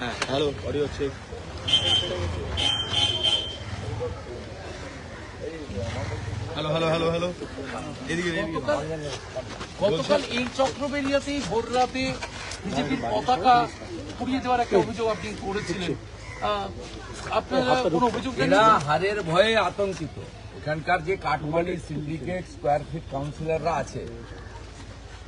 হ্যাঁ hello audio check hello hello hello hello. এদিকে এদিকে। গতকাল এই চক্রবেরিয়াতেই ভোর রাতে বিজেপির পতাকা পুড়িয়ে দেওয়ার একটা অভিযোগ আপনি করেছিলেন। এরা হারের ভয়ে আতঙ্কিত। এখানকার যে সিন্ডিকেট স্কোয়ার ফিট কাউন্সিলররা আছে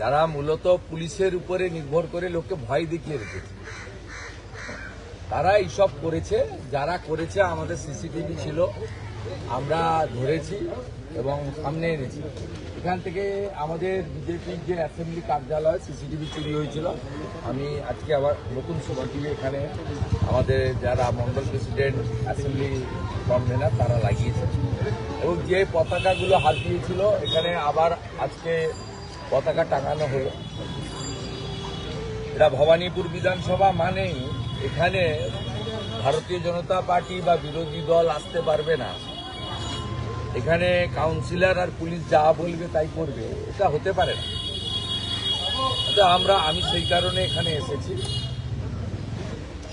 যারা মূলত পুলিশের উপরে নির্ভর করে লোককে ভয় দেখিয়ে রেখেছে। তারা এইসব করেছে যারা করেছে আমাদের সিসিটিভি ছিল আমরা ধরেছি এবং সামনে এনেছি। এখান থেকে আমাদের বিজেপির যে অ্যাসেম্বলি কার্যালয় সিসিটিভি চুরি হয়েছিল। আমি আজকে আবার নতুন সিসিটিভি এখানে আমাদের যারা মন্ডল প্রেসিডেন্ট অ্যাসেম্বলি কনভেনার তারা লাগিয়েছে। এবং যে পতাকাগুলো হাতিয়েছিল এখানে আবার আজকে পতাকা টাঙানো হলো। এটা ভবানীপুর বিধানসভা মানেই এখানে ভারতীয় জনতা পার্টি বা বিরোধী দল আসতে পারবে না। এখানে কাউন্সিলর আর পুলিশ যা বলবে তাই করবে, এটা হতে পারে না। তো আমরা, আমি সেই কারণে এখানে এসেছি।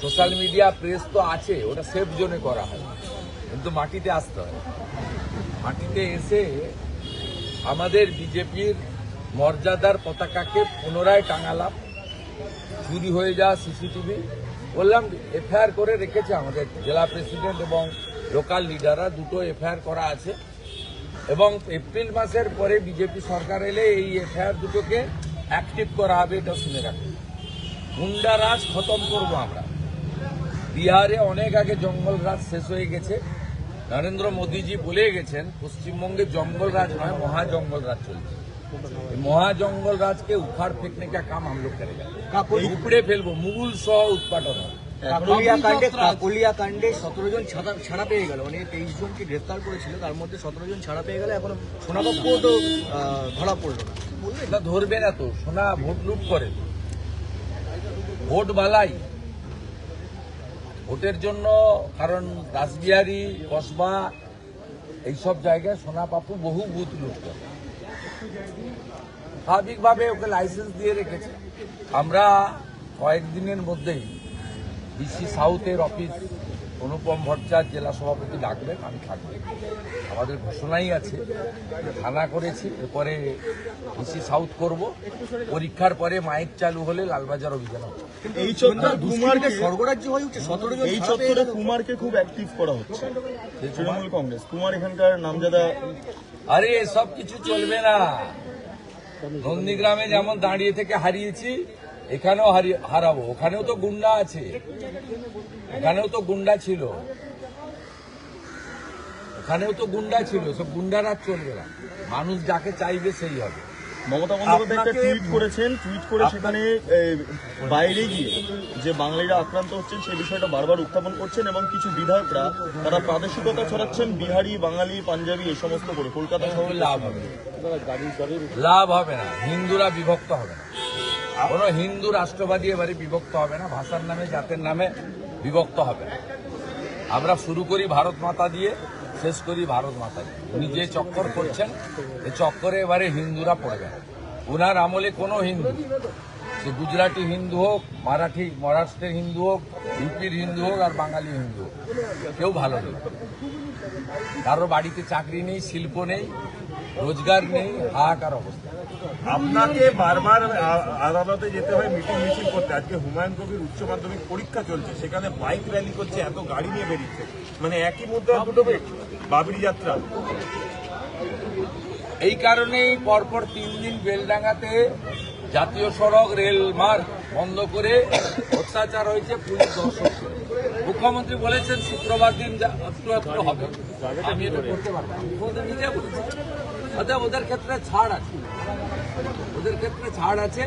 সোশ্যাল মিডিয়া প্রেস তো আছে, ওটা সেফ জোনে করা হয়। কিন্তু মাটিতে আসতে হয়। মাটিতে এসে আমাদের বিজেপির মর্যাদার পতাকাকে পুনরায় টাঙালাম। চুরি হয়ে যাওয়া সিসিটিভি বললাম এফআইআর করে রেখেছে আমাদের জেলা প্রেসিডেন্ট এবং লোকাল লিডাররা দুটো এফআইআর করা আছে। এবং এপ্রিল মাসের পরে বিজেপি সরকার এলে এই এফআইআর দুটোকে অ্যাক্টিভ করা হবে এটা শুনে রাখবে গুন্ডা রাজ খতম করব আমরা। বিহারে অনেক আগে জঙ্গল রাজ শেষ হয়ে গেছে। নরেন্দ্র মোদীজি বলে গেছেন পশ্চিমবঙ্গে জঙ্গল রাজ নয় মহা জঙ্গল রাজ চলছে। মহা জঙ্গল রাজকে উখাড় ফেঁকনে কা কাম আমলোক করেগা উপড়ে ফেলব মুগুল সহ উৎপাদন হবে। কাকলিয়া কাণ্ডে সতেরো জন ছাড়া ছাড়া পেয়ে গেল। মানে তেইশ জনকে গ্রেফতার করেছিল তার মধ্যে সতেরো জন ছাড়া পেয়ে গেলে এখন তো ধরা পড়ল না। এটা ধরবে না তো সোনা ভোট লুট করে। ভোট বালাই ভোটের জন্য কারণ রাসবিহারী কসবা এইসব জায়গায় সোনা পাপু বহু বুথ লুট করে। স্বাভাবিকভাবে ওকে লাইসেন্স দিয়ে রেখেছে। আমরা কয়েকদিনের মধ্যেই ডিসি সাউথের অফিস অনুপম ভট্টাচার্য জেলা সভাপতি ডাকবেন আমি থাকব। আমাদের ঘোষণাই আছে থানা করেছি এরপরে ডিসি সাউথ করব। পরীক্ষার পরে মাইক চালু হলে লালবাজার অভিযান হবে। এই চত্বরে স্বর্গরাজ্য হয়ে উঠছে সতেরো এই চত্বরে কুমারকে খুব অ্যাক্টিভ করা হচ্ছে। তৃণমূল কংগ্রেস। কুমার এখানকার নামজাদা আরে এসব কিছু চলবে না। নন্দীগ্রামে যেমন দাঁড়িয়ে থেকে হারিয়েছি এখানেও হারাবো ওখানেও তো গুন্ডা আছে। ওখানেও তো গুন্ডা ছিল। ওখানেও তো গুন্ডা ছিল সব গুন্ডারা চলবে না। মানুষ যাকে চাইবে সেই হবে। মমতা বন্দ্যোপাধ্যায় একটা টুইট করেছেন টুইট করে সেখানে বাইরে গিয়ে যে বাঙালিরা আক্রান্ত হচ্ছেন সেই বিষয়টা বারবার উত্থাপন করছেন এবং কিছু বিধায়করা তারা প্রাদেশিকতা ছড়াচ্ছেন বিহারি বাঙালি পাঞ্জাবি এই সমস্ত করে। কলকাতা শহরে লাভ হবে। লাভ হবে না। হিন্দুরা বিভক্ত হবে না। কোন হিন্দু রাষ্ট্রবাদী এবারে বিভক্ত হবে না, ভাষার নামে, জাতের নামে বিভক্ত হবে। না আমরা শুরু করি ভারত মাতা দিয়ে, শেষ করি ভারত মাতা দিয়ে। উনি যে চক্কর করছেন এই চক্করে এবারে হিন্দুরা পড়বে ওনার উনার আমলে কোনো হিন্দু সে গুজরাটি হিন্দু হোক মারাঠি মহারাষ্ট্রের হিন্দু হোক ইউপির হিন্দু হোক আর বাঙালি হিন্দু হোক কেউ ভালো নেই। কারোর বাড়িতে চাকরি নেই শিল্প নেই রোজগার নেই হাহাকার অবস্থা। আপনাকে বারবার আদালতে যেতে হয় মিটিং মিছিল করতে। আজকে হুমায়ুন কবির উচ্চ মাধ্যমিক পরীক্ষা চলছে সেখানে বাইক র্যালি করছে এত গাড়ি নিয়ে বেরিয়েছে। মানে একই মুদ্রা দুটো বাবরি যাত্রা। এই কারণেই পরপর তিন দিন বেলডাঙ্গাতে জাতীয় সড়ক রেল মার্গ বন্ধ করে অত্যাচার হয়েছে পুলিশ দর্শক মুখ্যমন্ত্রী বলেছেন শুক্রবার দিন হবে। আমি এটা করতে পারব নিজে অতএব ওদের ক্ষেত্রে ছাড় আছে। ওদের ক্ষেত্রে ছাড় আছে।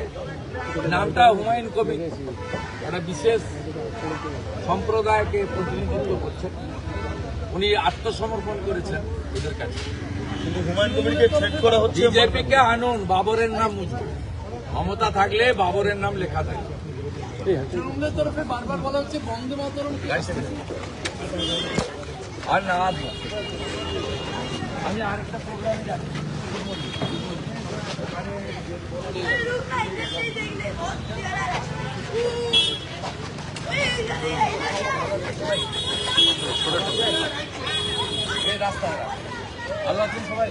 নামটা হুমায়ুন কবির। একটা বিশেষ সম্প্রদায়কে প্রতিনিধিত্ব করছেন। উনি আত্মসমর্পণ করেছেন ওদের কাছে। বিজেপিকে আনুন বাবরের নাম মুছবে মমতা থাকলে বাবরের নাম লেখা থাকে। তৃণমূলের তরফে বারবার বলা হচ্ছে বন্দে মাতরম। আর না আমি আরেকটা প্রোগ্রামে যাচ্ছি। এই রাস্তায়। ভালো আছেন সবাই।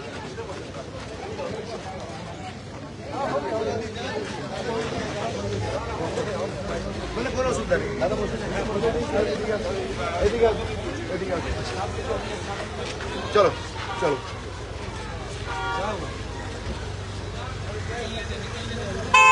বলে কোনো অসুবিধা নেই দাদা বসে এদিকে এদিকে চলো চলো Thank you.